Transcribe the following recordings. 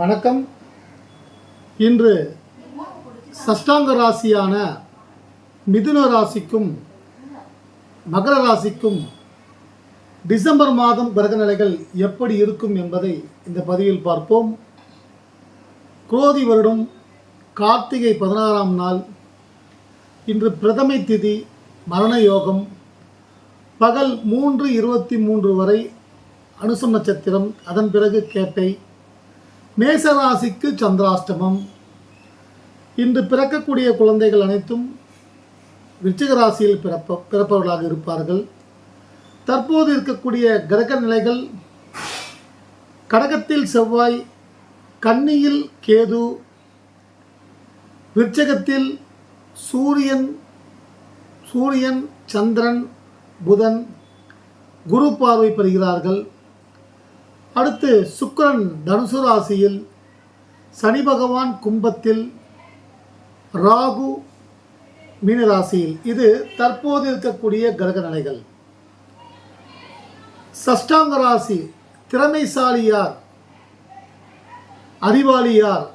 வணக்கம். இன்று சஷ்டாங்க ராசியான மிதுன ராசிக்கும் மகர ராசிக்கும் டிசம்பர் மாதம் கிரகநிலைகள் எப்படி இருக்கும் என்பதை இந்த பதிவில் பார்ப்போம். குரோதி வருடம் கார்த்திகை பதினாறாம் நாள் இன்று பிரதமை திதி மரண யோகம் பகல் மூன்று இருபத்தி மூன்று வரை அனுசம் நட்சத்திரம் அதன் பிறகு கேட்டை மேசராசிக்கு சந்திராஷ்டமம். இன்று பிறக்கக்கூடிய குழந்தைகள் அனைத்தும் விருச்சிக ராசியில் பிறப்ப பிறப்பவர்களாக இருப்பார்கள். தற்போது இருக்கக்கூடிய கிரக நிலைகள் கடகத்தில் செவ்வாய் கன்னியில் கேது விருச்சகத்தில் சூரியன் சூரியன் சந்திரன் புதன் குரு பார்வை பெறுகிறார்கள். அடுத்து சுக்கிரன் தனுசு ராசியில் சனி பகவான் கும்பத்தில் ராகு மீனராசியில் இது தற்போது இருக்கக்கூடிய கிரக நிலைகள். சஷ்டாங்க ராசி திறமைசாலியார் அறிவாளியார்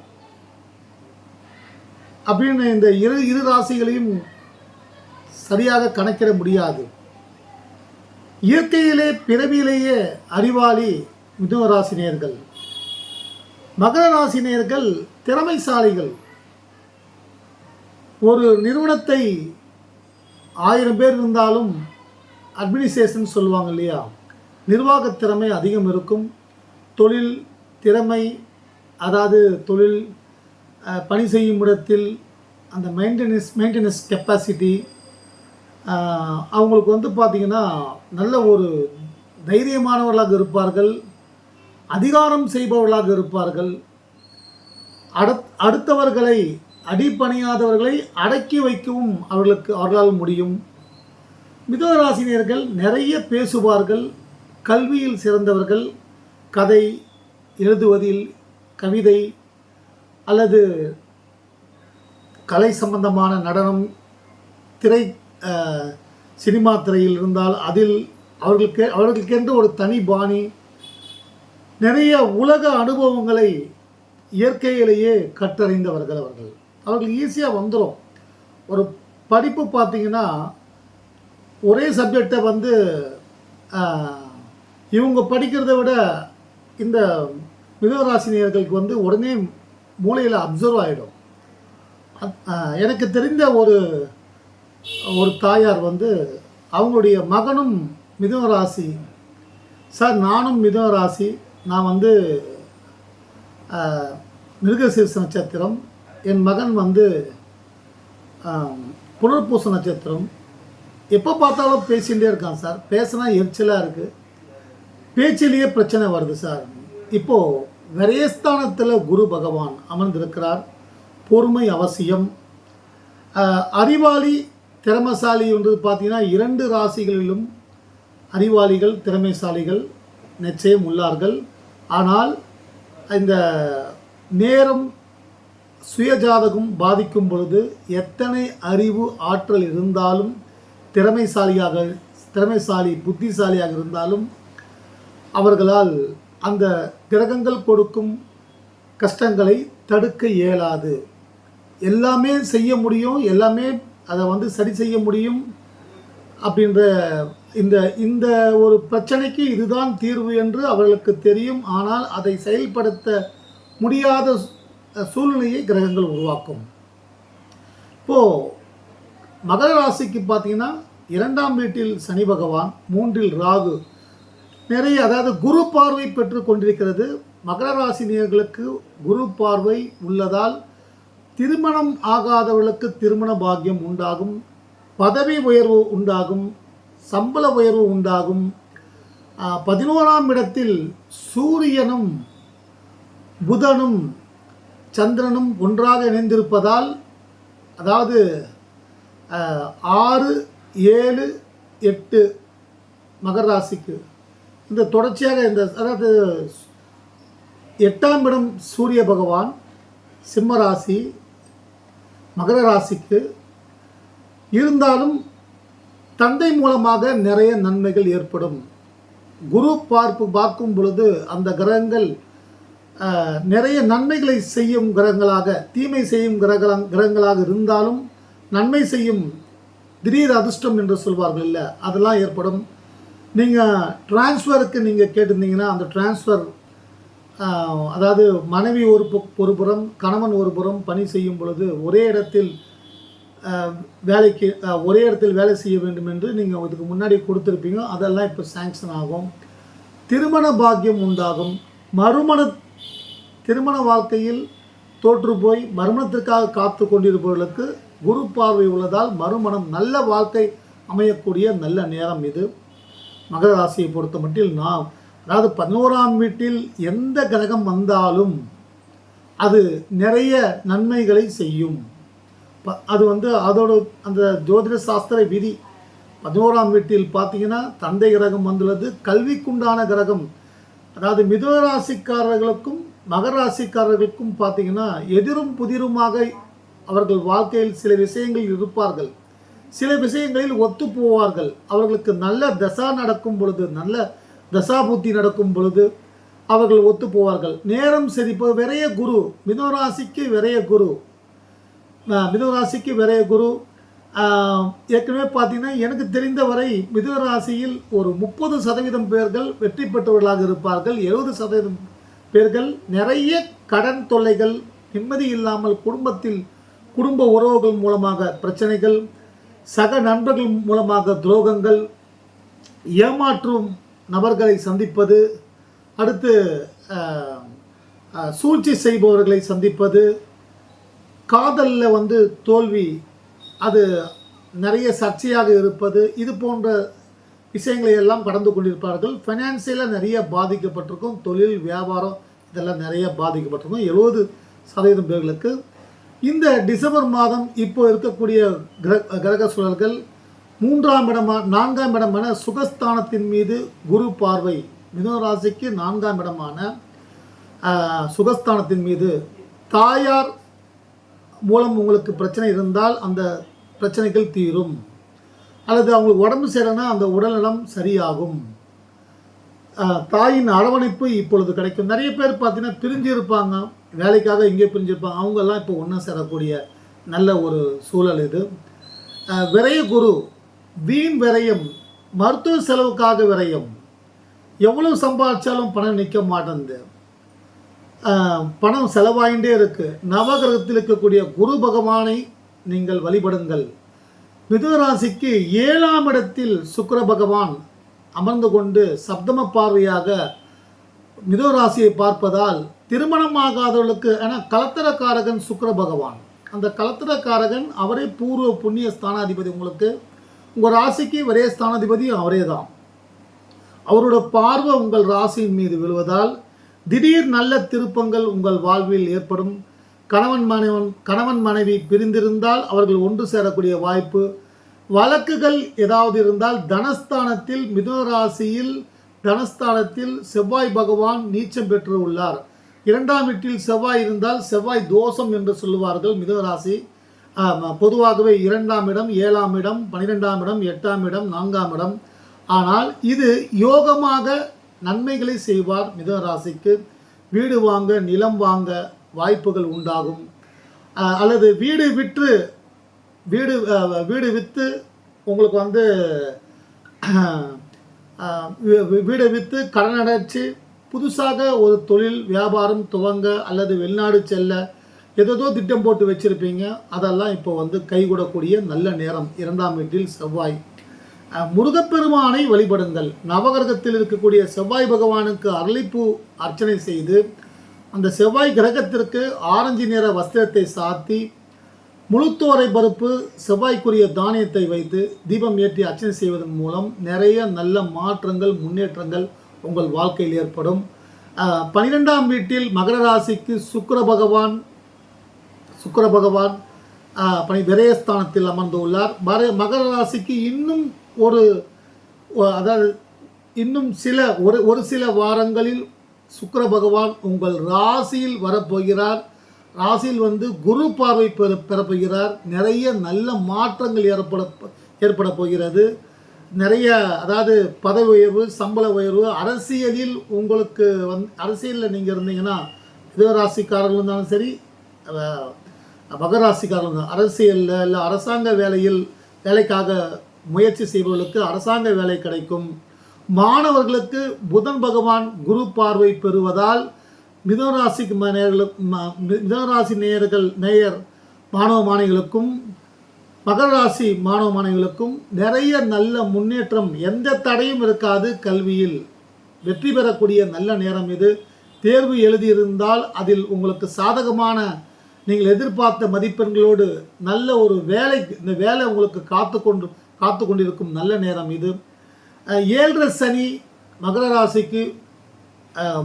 அப்படின்னு இந்த இரு இரு ராசிகளையும் சரியாக கணக்கிட முடியாது. இயற்கையிலே பிறவியிலேயே அறிவாளி மிதுன ராசினியர்கள் மகர ராசினியர்கள் திறமைசாலிகள். ஒரு நிறுவனத்தை ஆயிரம் பேர் இருந்தாலும் அட்மினிஸ்ட்ரேஷன் சொல்லுவாங்க இல்லையா? நிர்வாக திறமை அதிகம் இருக்கும். தொழில் திறமை அதாவது தொழில் பணி செய்யும் இடத்தில் அந்த மெயின்டெனன்ஸ் மெயின்டெனன்ஸ் கெப்பாசிட்டி அவங்களுக்கு வந்து பார்த்திங்கன்னா நல்ல ஒரு தைரியமானவர்களாக இருப்பார்கள். அதிகாரம் செய்பவர்களாக இருப்பார்கள். அடுத் அடுத்தவர்களை அடிப்பணியாதவர்களை அடக்கி வைக்கவும் அவர்களுக்கு அவர்களால் முடியும். மிதராசினியர்கள் நிறைய பேசுவார்கள். கல்வியில் சிறந்தவர்கள் கதை எழுதுவதில் கவிதை அல்லது கலை சம்பந்தமான நடனம் திரை சினிமா திரையில் இருந்தால் அதில் அவர்களுக்கு அவர்களுக்கென்று ஒரு தனி பாணி நிறைய உலக அனுபவங்களை இயற்கையிலேயே கற்றறிந்தவர்கள் அவர்கள். அவர்கள் ஈஸியாக வந்துடும் ஒரு படிப்பு பார்த்தீங்கன்னா ஒரே சப்ஜெக்டை வந்து இவங்க படிக்கிறத விட இந்த மிதராசினியர்களுக்கு வந்து உடனே மூளையில் அப்சர்வ் ஆகிடும் எனக்கு தெரிந்த ஒரு ஒரு தாயார் வந்து அவங்களுடைய மகனும் மிதுன ராசி சார் நானும் மிதுன ராசி நான் வந்து ஆஹ், மிருகசீர்ஷ நட்சத்திரம் என் மகன் வந்து புனர்பூச நட்சத்திரம். எப்போ பார்த்தாலும் பேசிகிட்டே இருக்கான் சார். பேசினா எரிச்சலாக இருக்குது பேச்சிலேயே பிரச்சனை வருது சார். இப்போது விரயஸ்தானத்தில் குரு பகவான் அமர்ந்திருக்கிறார். பொறுமை அவசியம். அறிவாளி திறமசாலி என்று பார்த்தீங்கன்னா இரண்டு ராசிகளிலும் அறிவாளிகள் திறமைசாலிகள் நிச்சயம் உள்ளார்கள். ஆனால் இந்த நேரம் சுயஜாதகம் பாதிக்கும் பொழுது எத்தனை அறிவு ஆற்றல் இருந்தாலும் திறமைசாலியாக திறமைசாலி புத்திசாலியாக இருந்தாலும் அவர்களால் அந்த கிரகங்கள் கொடுக்கும் கஷ்டங்களை தடுக்க இயலாது. எல்லாமே செய்ய முடியும் எல்லாமே அதை வந்து சரி செய்ய முடியும் அப்படின்ற இந்த இந்த ஒரு பிரச்சனைக்கு இதுதான் தீர்வு என்று அவர்களுக்கு தெரியும். ஆனால் அதை செயல்படுத்த முடியாத சூழ்நிலையை கிரகங்கள் உருவாக்கும். இப்போது மகர ராசிக்கு பார்த்தீங்கன்னா இரண்டாம் வீட்டில் சனி பகவான் மூன்றில் ராகு. நிறைய அதாவது குரு பார்வை பெற்று கொண்டிருக்கிறது. மகர ராசினியர்களுக்கு குரு பார்வை உள்ளதால் திருமணம் ஆகாதவர்களுக்கு திருமண பாக்கியம் உண்டாகும். பதவி உயர்வு உண்டாகும். சம்பள உயர்வு உண்டாகும். பதினோராம் இடத்தில் சூரியனும் புதனும் சந்திரனும் ஒன்றாக இணைந்திருப்பதால் அதாவது ஆறு ஏழு எட்டு மகர ராசிக்கு இந்த தொடர்ச்சியாக இந்த அதாவது எட்டாம் இடம் சூரிய பகவான் சிம்ம ராசி மகர ராசிக்கு. இருந்தாலும் தந்தை மூலமாக நிறைய நன்மைகள் ஏற்படும். குரு பார்ப்பு பார்க்கும் பொழுது அந்த கிரகங்கள் நிறைய நன்மைகளை செய்யும் கிரகங்களாக தீமை செய்யும் கிரக கிரகங்களாக இருந்தாலும் நன்மை செய்யும் திடீர் அதிர்ஷ்டம் என்று சொல்வார்கள் இல்லை அதெல்லாம் ஏற்படும். நீங்கள் ட்ரான்ஸ்ஃபருக்கு நீங்கள் கேட்டிருந்தீங்கன்னா அந்த ட்ரான்ஸ்ஃபர் அதாவது மனைவி ஒரு பு- ஒரு புறம் கணவன் ஒரு புறம் பணி செய்யும் பொழுது ஒரே இடத்தில் வேலைக்கு ஒரே இடத்தில் வேலை செய்ய வேண்டும் என்று நீங்கள் இதுக்கு முன்னாடி கொடுத்துருப்பீங்க. அதெல்லாம் இப்போ சேங்ஷன் ஆகும். திருமண பாக்கியம் உண்டாகும். மறுமண திருமண வாழ்க்கையில் தோற்று போய் மறுமணத்திற்காக காத்து கொண்டிருப்பவர்களுக்கு குரு பார்வை உள்ளதால் மறுமணம் நல்ல வாழ்க்கை அமையக்கூடிய நல்ல நேரம் இது. மகர ராசியை பொறுத்த மட்டில் நாம் அதாவது பதினோராம் வீட்டில் எந்த கிரகம் வந்தாலும் அது நிறைய நன்மைகளை செய்யும். அது வந்து அதோட அந்த ஜோதிட சாஸ்திர விதி பதினோராம் வீட்டில் பார்த்தீங்கன்னா தந்தை கிரகம் வந்துள்ளது கல்விக்குண்டான கிரகம். அதாவது மிதுன ராசிக்காரர்களுக்கும் மகர ராசிக்காரர்களுக்கும் பார்த்தீங்கன்னா எதிரும் புதிருமாக அவர்கள் வாழ்க்கையில் சில விஷயங்கள் இருப்பார்கள். சில விஷயங்களில் ஒத்து போவார்கள். அவர்களுக்கு நல்ல தசா நடக்கும் பொழுது நல்ல தசாபூத்தி நடக்கும் பொழுது அவர்கள் ஒத்து போவார்கள். நேரம் சரி இப்போ விரைய குரு. மிதுன ராசிக்கு விரைய குரு. மிதுனராசிக்கு மிதுன விரைய குரு. ஏற்கனவே பார்த்தீங்கன்னா எனக்கு தெரிந்த வரை ஒரு முப்பது சதவீதம் பேர்கள் வெற்றி பெற்றவர்களாக இருப்பார்கள். எழுபது சதவீதம் பேர்கள் நிறைய கடன் தொல்லைகள் நிம்மதி இல்லாமல் குடும்பத்தில் குடும்ப உறவுகள் மூலமாக பிரச்சனைகள் சக நண்பர்கள் மூலமாக துரோகங்கள் ஏமாற்றும் நபர்களை சந்திப்பது அடுத்து சூழ்ச்சி செய்பவர்களை சந்திப்பது காதலில் வந்து தோல்வி அது நிறைய சர்ச்சையாக இருப்பது இது போன்ற விஷயங்களை எல்லாம் கடந்து கொண்டிருப்பார்கள். ஃபைனான்சியலாக நிறைய பாதிக்கப்பட்டிருக்கும் தொழில் வியாபாரம் இதெல்லாம் நிறைய பாதிக்கப்பட்டிருக்கும் எழுபது சதவீதம் பேர்களுக்கு. இந்த டிசம்பர் மாதம் இப்போ இருக்கக்கூடிய கிரக கிரக சூழல்கள் மூன்றாம் இடமா நான்காம் இடமான சுகஸ்தானத்தின் மீது குரு பார்வை மிதுனராசிக்கு நான்காம் இடமான சுகஸ்தானத்தின் மீது. தாயார் மூலம் உங்களுக்கு பிரச்சனை இருந்தால் அந்த பிரச்சனைகள் தீரும். அல்லது அவங்களுக்கு உடம்பு சரியில்லைன்னா அந்த உடல்நலம் சரியாகும். தாயின் அரவணைப்பு இப்பொழுது கிடைக்கும். நிறைய பேர் பார்த்தீங்கன்னா பிரிஞ்சு இருப்பாங்க. வேலைக்காக இங்கே பிரிஞ்சிருப்பாங்க அவங்கெல்லாம் இப்போ ஒன்றா சேரக்கூடிய நல்ல ஒரு சூழல் இது. விரைய குரு வீண் விரயம் மருத்துவ செலவுக்காக விரயம். எவ்வளவு சம்பாதிச்சாலும் பணம் நிற்க மாட்டேங்குது. பணம் செலவாயிண்டே இருக்குது நவகிரகத்தில் இருக்கக்கூடிய குரு பகவானை நீங்கள் வழிபடுங்கள். மிதுனராசிக்கு ஏழாம் இடத்தில் சுக்கிர பகவான் அமர்ந்து கொண்டு சப்தம பார்வையாக மிதுனராசியை பார்ப்பதால் திருமணமாகாதவர்களுக்கு ஏன்னா கலத்தரக்காரகன் சுக்கர பகவான். அந்த கலத்தரக்காரகன் அவரே பூர்வ புண்ணிய ஸ்தானாதிபதி உங்களுக்கு. உங்கள் ராசிக்கு ஒரே ஸ்தானாதிபதி அவரே தான். அவரோட பார்வை உங்கள் ராசியின் மீது விழுவதால் திடீர் நல்ல திருப்பங்கள் உங்கள் வாழ்வில் ஏற்படும். கணவன் மனைவன் கணவன் மனைவி பிரிந்திருந்தால் அவர்கள் ஒன்று சேரக்கூடிய வாய்ப்பு. வழக்குகள் ஏதாவது இருந்தால் தனஸ்தானத்தில் மிதுனராசியில் தனஸ்தானத்தில் செவ்வாய் பகவான் நீச்சம் பெற்று உள்ளார். இரண்டாம் வீட்டில் செவ்வாய் இருந்தால் செவ்வாய் தோஷம் என்று சொல்லுவார்கள் மிதுனராசி பொதுவாகவே இரண்டாம் இடம் ஏழாம் இடம் பனிரெண்டாம் இடம் எட்டாம் இடம் நான்காம் இடம். ஆனால் இது யோகமாக நன்மைகளை செய்வார் மிதன ராசிக்கு வீடு வாங்க நிலம் வாங்க வாய்ப்புகள் உண்டாகும். அல்லது வீடு விற்று வீடு வீடு விற்று உங்களுக்கு வந்து வீடு விற்று கடன் அடைச்சி புதுசாக ஒரு தொழில் வியாபாரம் துவங்க அல்லது வெளிநாடு செல்ல ஏதேதோ திட்டம் போட்டு வச்சுருப்பீங்க. அதெல்லாம் இப்போ வந்து கைகூடக்கூடிய நல்ல நேரம். இரண்டாம் வீட்டில் செவ்வாய். முருகப்பெருமானை வழிபடுங்கள். நவகிரகத்தில் இருக்கக்கூடிய செவ்வாய் பகவானுக்கு அரளிப்பூ அர்ச்சனை செய்து அந்த செவ்வாய் கிரகத்திற்கு ஆரஞ்சு நிற வஸ்திரத்தை சாத்தி முழுத்தோரை பருப்பு செவ்வாய்க்குரிய தானியத்தை வைத்து தீபம் ஏற்றி அர்ச்சனை செய்வதன் மூலம் நிறைய நல்ல மாற்றங்கள் முன்னேற்றங்கள் உங்கள் வாழ்க்கையில் ஏற்படும். பனிரெண்டாம் பன்னிரெண்டாம் வீட்டில் மகர ராசிக்கு சுக்கர பகவான் சுக்கர பகவான் பனி விரயஸ்தானத்தில் அமர்ந்துள்ளார். மகர ராசிக்கு இன்னும் ஒரு அதாவது இன்னும் சில ஒரு ஒரு சில வாரங்களில் சுக்கர பகவான் உங்கள் ராசியில் வரப்போகிறார். ராசியில் வந்து குரு பார்வை பெற பெறப்போகிறார். நிறைய நல்ல மாற்றங்கள் ஏற்பட ஏற்பட போகிறது. நிறைய அதாவது பதவி உயர்வு சம்பள உயர்வு அரசியலில் உங்களுக்கு வந் அரசியலில் நீங்கள் இருந்தீங்கன்னா மிதராசிக்காரர்கள் இருந்தாலும் சரி மகராசிக்காரர்கள் அரசியலில் இல்லை அரசாங்க வேலையில் வேலைக்காக முயற்சி செய்பவர்களுக்கு அரசாங்க வேலை கிடைக்கும். மாணவர்களுக்கு புதன் பகவான் குரு பார்வை பெறுவதால் மிதனராசிக்கு மிதனராசி நேயர்கள் நேயர் மாணவ மாணவிகளுக்கும் மகர ராசி மாணவ மாணவிகளுக்கும் நிறைய நல்ல முன்னேற்றம் எந்த தடையும் இருக்காது கல்வியில். வெற்றி பெறக்கூடிய நல்ல நேரம் இது. தேர்வு எழுதியிருந்தால் அதில் உங்களுக்கு சாதகமான நீங்கள் எதிர்பார்த்த மதிப்பெண்களோடு நல்ல ஒரு வேலை இந்த வேலை உங்களுக்கு காத்து கொண்டு காத்து கொண்டிருக்கும் நல்ல நேரம் இது. ஏழரை சனி மகர ராசிக்கு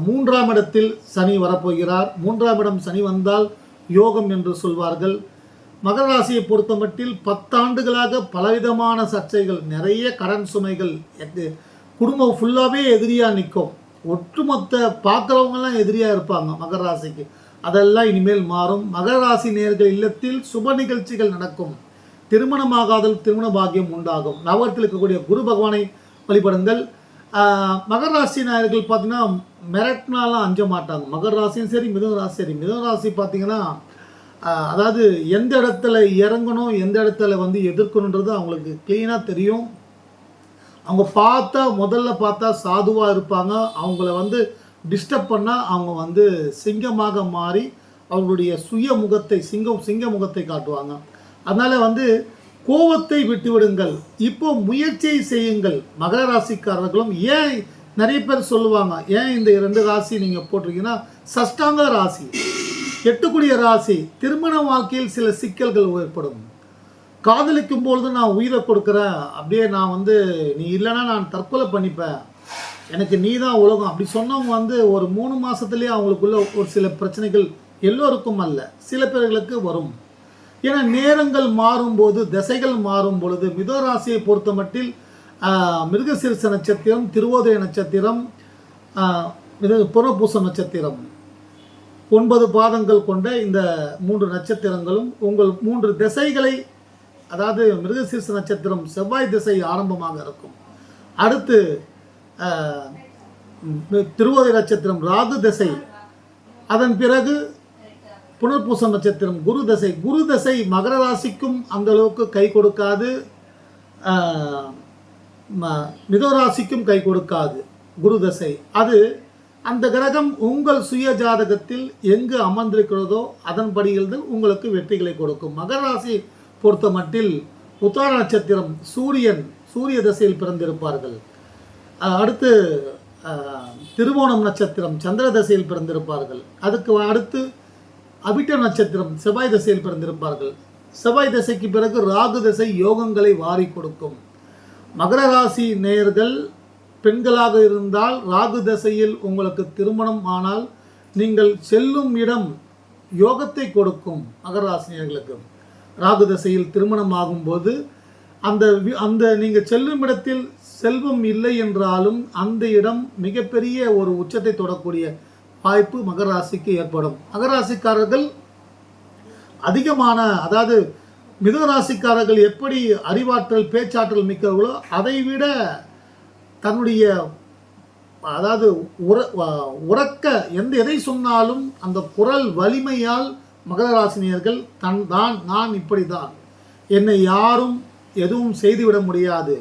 மூன்றாம் இடத்தில் சனி வரப்போகிறார். மூன்றாம் இடம் சனி வந்தால் யோகம் என்று சொல்வார்கள். மகர ராசியை பொறுத்தமட்டில் பத்தாண்டுகளாக பலவிதமான சர்ச்சைகள் நிறைய கடன் சுமைகள் எது- குடும்பம் ஃபுல்லாகவே எதிரியாக நிற்கும். ஒட்டுமொத்த பார்க்குறவங்கெல்லாம் எதிரியாக இருப்பாங்க மகர ராசிக்கு. அதெல்லாம் இனிமேல் மாறும். மகர ராசி நேர்கள் இல்லத்தில் சுப நிகழ்ச்சிகள் நடக்கும். திருமணமாகாதல் திருமண பாக்கியம் உண்டாகும். நவகத்தில் இருக்கக்கூடிய குரு பகவானை வழிபடுங்கள். மகர ராசி பார்த்தீங்கன்னா மிரட்டினாலாம் அஞ்ச மாட்டாங்க. மகர ராசியும் சரி மிதன ராசி சரி. மிதன ராசி பார்த்தீங்கன்னா அதாவது எந்த இடத்துல இறங்கணும் எந்த இடத்துல வந்து எதிர்க்கணுன்றது அவங்களுக்கு க்ளீனாக தெரியும். அவங்க பார்த்தா முதல்ல பார்த்தா சாதுவாக இருப்பாங்க. அவங்கள வந்து டிஸ்டர்ப் பண்ணால் அவங்க வந்து சிங்கமாக மாறி அவங்களுடைய சுய முகத்தை சிங்கம் சிங்க முகத்தை காட்டுவாங்க. அதனால் வந்து கோபத்தை விட்டுவிடுங்கள். இப்போ முயற்சியை செய்யுங்கள். மகர ராசிக்காரர்களும் ஏன் நிறைய பேர் சொல்லுவாங்க ஏன் இந்த இரண்டு ராசி நீங்கள் போட்டிருக்கீங்கன்னா சஷ்டாங்க ராசி எட்டுக்குடிய ராசி திருமண வாழ்க்கையில் சில சிக்கல்கள் ஏற்படும். காதலிக்கும் பொழுது நான் உயிரை கொடுக்குறேன். அப்படியே நான் வந்து நீ இல்லைன்னா நான் தற்கொலை பண்ணிப்பேன். எனக்கு நீ தான் உலகம். அப்படி சொன்னவங்க வந்து ஒரு மூணு மாதத்துலேயே அவங்களுக்குள்ள ஒரு சில பிரச்சனைகள் எல்லோருக்கும் அல்ல. சில பேர்களுக்கு வரும். ஏன்னா நேரங்கள் மாறும்போது திசைகள் மாறும் பொழுது மிதராசியை பொறுத்த மட்டில் மிருகசீரிச நட்சத்திரம் திருவோதய நட்சத்திரம் புறப்பூச நட்சத்திரம். ஒன்பது பாதங்கள் கொண்ட இந்த மூன்று நட்சத்திரங்களும் உங்கள் மூன்று திசைகளை அதாவது மிருகசீர்ஷ நட்சத்திரம் செவ்வாய் திசை ஆரம்பமாக இருக்கும். அடுத்து திருவோதய நட்சத்திரம் ராகு திசை. அதன் பிறகு புனர்பூச நட்சத்திரம் குரு தசை. குரு தசை மகர ராசிக்கும் அந்த அளவுக்கு கை கொடுக்காது. மிதராசிக்கும் ம- கை கொடுக்காது குரு தசை. அது அந்த கிரகம் உங்கள் சுய ஜாதகத்தில் எங்கு அமர்ந்திருக்கிறதோ அதன்படியில் உங்களுக்கு வெற்றிகளை கொடுக்கும். மகர ராசி பொறுத்த மட்டில் உத்தார நட்சத்திரம் சூரியன் சூரிய தசையில் பிறந்திருப்பார்கள். அடுத்து திருவோணம் நட்சத்திரம் சந்திர தசையில் பிறந்திருப்பார்கள். அதுக்கு அடுத்து அபிட்ட நட்சத்திரம் செவ்வாய் தசையில் பிறந்திருப்பார்கள். செவ்வாய் தசைக்கு பிறகு ராகு தசை யோகங்களை வாரி கொடுக்கும். மகர ராசி நேயர்கள் பெண்களாக இருந்தால் ராகு தசையில் உங்களுக்கு திருமணம் ஆனால் நீங்கள் செல்லும் இடம் யோகத்தை கொடுக்கும் மகர ராசி ராகு தசையில் திருமணம் ஆகும்போது அந்த அந்த நீங்கள் செல்லும் இடத்தில் செல்வம் இல்லை என்றாலும் அந்த இடம் மிகப்பெரிய ஒரு உச்சத்தை தொடக்கூடிய வாய்ப்பு மகர ராசிக்கு ஏற்படும். மகர ராசிக்காரர்கள் அதிகமான அதாவது மிதுன ராசிக்காரர்கள் எப்படி அறிவாற்றல் பேச்சாற்றல் மிக்கவர்களோ அதை விட தன்னுடைய அதாவது உர வ- எந்த எதை சொன்னாலும் அந்த குரல் வலிமையால் மகர ராசினியர்கள் தன் தான் நான் இப்படி தான் என்னை யாரும் எதுவும் செய்துவிட முடியாது.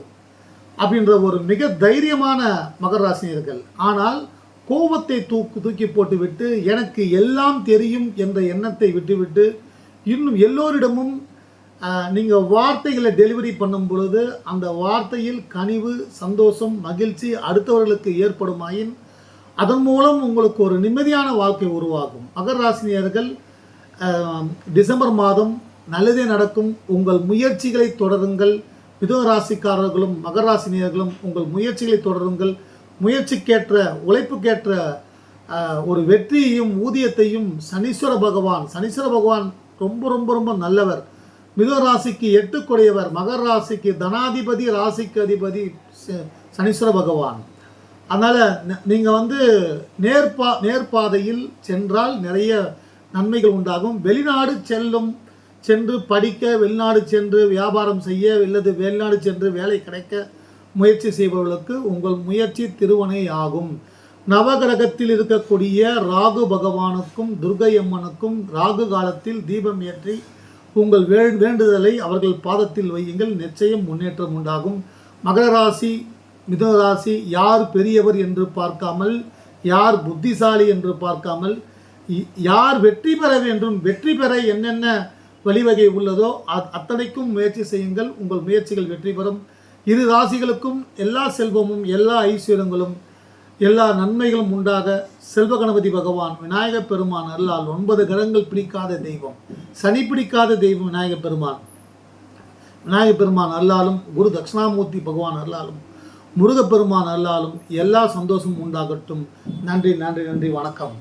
அப்படின்ற ஒரு மிக தைரியமான மகர ராசினியர்கள் ஆனால் கோபத்தை தூக்கு தூக்கி போட்டுவிட்டு எனக்கு எல்லாம் தெரியும் என்ற எண்ணத்தை விட்டுவிட்டு இன்னும் எல்லோரிடமும் நீங்கள் வார்த்தைகளை டெலிவரி பண்ணும் பொழுது அந்த வார்த்தையில் கனிவு சந்தோஷம் மகிழ்ச்சி அடுத்தவர்களுக்கு ஏற்படுமாயின் அதன் மூலம் உங்களுக்கு ஒரு நிம்மதியான வாழ்க்கை உருவாகும். மகர ராசினியர்கள் டிசம்பர் மாதம் நல்லதே நடக்கும். உங்கள் முயற்சிகளை தொடருங்கள். மிதுன ராசிக்காரர்களும் மகர ராசினியர்களும் உங்கள் முயற்சிகளை தொடருங்கள். முயற்சிக்கேற்ற உழைப்புக்கேற்ற ஒரு வெற்றியையும் ஊதியத்தையும் சனீஸ்வர பகவான் சனீஸ்வர பகவான் ரொம்ப ரொம்ப ரொம்ப நல்லவர். மிதுன ராசிக்கு எட்டுக்குடையவர் மகர ராசிக்கு தனாதிபதி ராசிக்கு அதிபதி ச- சனீஸ்வர பகவான். அதனால் நீங்கள் வந்து நேர்பா நேர்பாதையில் சென்றால் நிறைய நன்மைகள் உண்டாகும். வெளிநாடு செல்லும் சென்று படிக்க வெளிநாடு சென்று வியாபாரம் செய்ய அல்லது வெளிநாடு சென்று வேலை கிடைக்க முயற்சி செய்பவர்களுக்கு உங்கள் முயற்சி திருவனை ஆகும் நவகிரகத்தில் இருக்கக்கூடிய ராகு பகவானுக்கும் துர்கை அம்மனுக்கும் ராகு காலத்தில் தீபம் ஏற்றி உங்கள் வே வேண்டுதலை அவர்கள் பாதத்தில் வையுங்கள். நிச்சயம் முன்னேற்றம் உண்டாகும். மகர ராசி மிதுன ராசி யார் பெரியவர் என்று பார்க்காமல் யார் புத்திசாலி என்று பார்க்காமல் யார் வெற்றி பெற வேண்டும் வெற்றி பெற என்னென்ன வழிவகை உள்ளதோ அத்தனைக்கும் முயற்சி செய்யுங்கள். உங்கள் முயற்சிகள் வெற்றி பெறும். இரு ராசிகளுக்கும் எல்லா செல்வமும் எல்லா ஐஸ்வர்யங்களும் எல்லா நன்மைகளும் உண்டாக செல்வ கணபதி பகவான் விநாயகப் பெருமான் அல்லால் ஒன்பது கிரகங்கள் பிடிக்காத தெய்வம் சனி பிடிக்காத தெய்வம் விநாயகப் பெருமான். விநாயகப் பெருமான் அல்லாலும் குரு தட்சிணாமூர்த்தி பகவான் அல்லாலும் முருகப்பெருமான் அல்லாலும் எல்லா சந்தோஷமும் உண்டாகட்டும். நன்றி நன்றி நன்றி வணக்கம்.